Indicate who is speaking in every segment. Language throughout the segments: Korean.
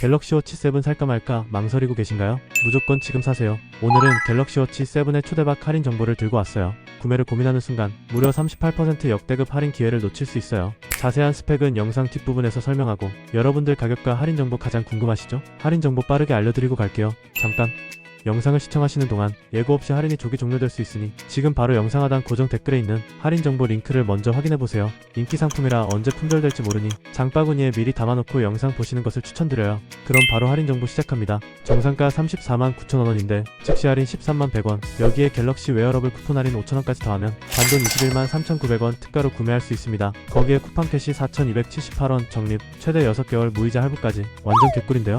Speaker 1: 갤럭시 워치 7 살까 말까 망설이고 계신가요? 무조건 지금 사세요. 오늘은 갤럭시 워치 7의 초대박 할인 정보를 들고 왔어요. 구매를 고민하는 순간 무려 38% 역대급 할인 기회를 놓칠 수 있어요. 자세한 스펙은 영상 뒷부분에서 설명하고 여러분들 가격과 할인 정보 가장 궁금하시죠? 할인 정보 빠르게 알려드리고 갈게요. 잠깐 영상을 시청하시는 동안 예고 없이 할인이 조기 종료될 수 있으니 지금 바로 영상 하단 고정 댓글에 있는 할인 정보 링크를 먼저 확인해보세요. 인기 상품이라 언제 품절될지 모르니 장바구니에 미리 담아놓고 영상 보시는 것을 추천드려요. 그럼 바로 할인 정보 시작합니다. 정상가 34만 9천원인데 즉시 할인 13만 100원 여기에 갤럭시 웨어러블 쿠폰 할인 5천원까지 더하면 단돈 21만 3,900원 특가로 구매할 수 있습니다. 거기에 쿠팡 캐시 4,278원 적립 최대 6개월 무이자 할부까지 완전 개꿀인데요.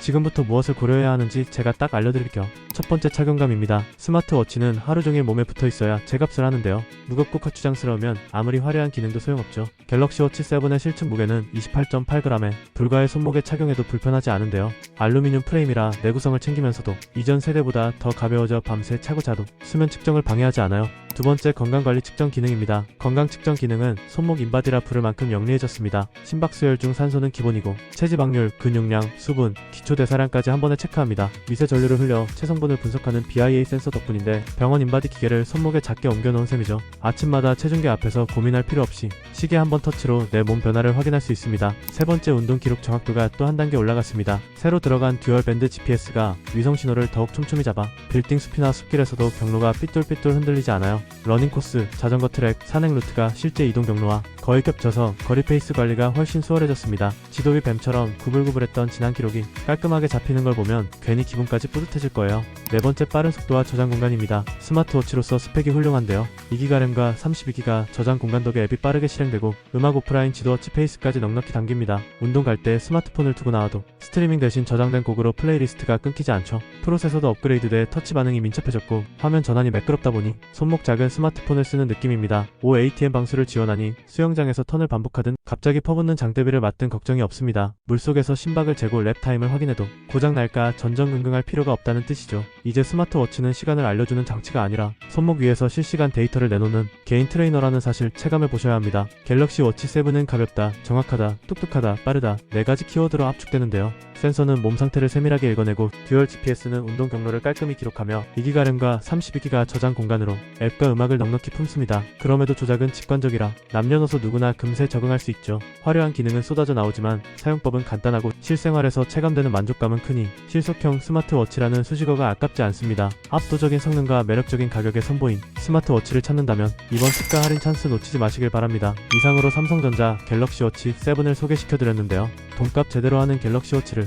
Speaker 1: 지금부터 무엇을 고려해야 하는지 제가 딱 알려드릴게요. 첫 번째 착용감입니다. 스마트워치는 하루 종일 몸에 붙어 있어야 제값을 하는데요. 무겁고 거추장스러우면 아무리 화려한 기능도 소용없죠. 갤럭시 워치 7의 실측 무게는 28.8g에 불가의 손목에 착용해도 불편하지 않은데요. 알루미늄 프레임이라 내구성을 챙기면서도 이전 세대보다 더 가벼워져 밤새 차고 자도 수면 측정을 방해하지 않아요. 두 번째 건강관리 측정 기능입니다. 건강 측정 기능은 손목 인바디라 부를 만큼 영리해졌습니다. 심박수열 중 산소는 기본이고 체지방률, 근육량, 수분, 기초 대사량까지 한 번에 체크합니다. 미세 전류를 흘려 체성분을 분석하는 BIA 센서 덕분인데 병원 인바디 기계를 손목에 작게 옮겨놓은 셈이죠. 아침마다 체중계 앞에서 고민할 필요 없이 시계 한 번 터치로 내 몸 변화를 확인할 수 있습니다. 세 번째 운동 기록 정확도가 또 한 단계 올라갔습니다. 새로 들어간 듀얼 밴드 GPS가 위성 신호를 더욱 촘촘히 잡아 빌딩 숲이나 숲길에서도 경로가 삐뚤삐뚤 흔들리지 않아요. 러닝 코스, 자전거 트랙, 산행 루트가 실제 이동 경로와 거의 겹쳐서 거리 페이스 관리가 훨씬 수월해졌습니다. 지도 위 뱀처럼 구불구불했던 지난 기록이 깔끔하게 잡히는 걸 보면 괜히 기분까지 뿌듯해질 거예요. 네 번째 빠른 속도와 저장 공간입니다. 스마트워치로서 스펙이 훌륭한데요. 2기가 램과 32기가 저장 공간 덕에 앱이 빠르게 실행되고 음악 오프라인 지도워치 페이스까지 넉넉히 담깁니다. 운동 갈 때 스마트폰을 두고 나와도 스트리밍 대신 저장된 곡으로 플레이리스트가 끊기지 않죠. 프로세서도 업그레이드돼 터치 반응이 민첩해졌고 화면 전환이 매끄럽다 보니 손목 작은 스마트폰을 쓰는 느낌입니다. 5 ATM 방수를 지원하니 수영장 에서 턴을 반복하든 갑자기 퍼붓는 장대비를 맞든 걱정이 없습니다. 물속에서 심박을 재고 랩 타임을 확인해도 고장 날까 전전긍긍할 필요가 없다는 뜻이죠. 이제 스마트워치는 시간을 알려주는 장치가 아니라 손목 위에서 실시간 데이터를 내놓는 개인 트레이너라는 사실 체감해 보셔야 합니다. 갤럭시 워치 7은 가볍다, 정확하다, 뚝뚝하다, 빠르다 네 가지 키워드로 압축되는데요. 센서는 몸 상태를 세밀하게 읽어내고 듀얼 GPS는 운동 경로를 깔끔히 기록하며 2기가 램과 32기가 저장 공간으로 앱과 음악을 넉넉히 품습니다. 그럼에도 조작은 직관적이라 남녀노소 누구나 금세 적응할 수 있죠. 화려한 기능은 쏟아져 나오지만 사용법은 간단하고 실생활에서 체감되는 만족감은 크니 실속형 스마트워치라는 수식어가 아깝지 않습니다. 압도적인 성능과 매력적인 가격에 선보인 스마트워치를 찾는다면 이번 특가 할인 찬스 놓치지 마시길 바랍니다. 이상으로 삼성전자 갤럭시 워치 7을 소개시켜드렸는데요. 돈값 제대로 하는 갤럭시 워치를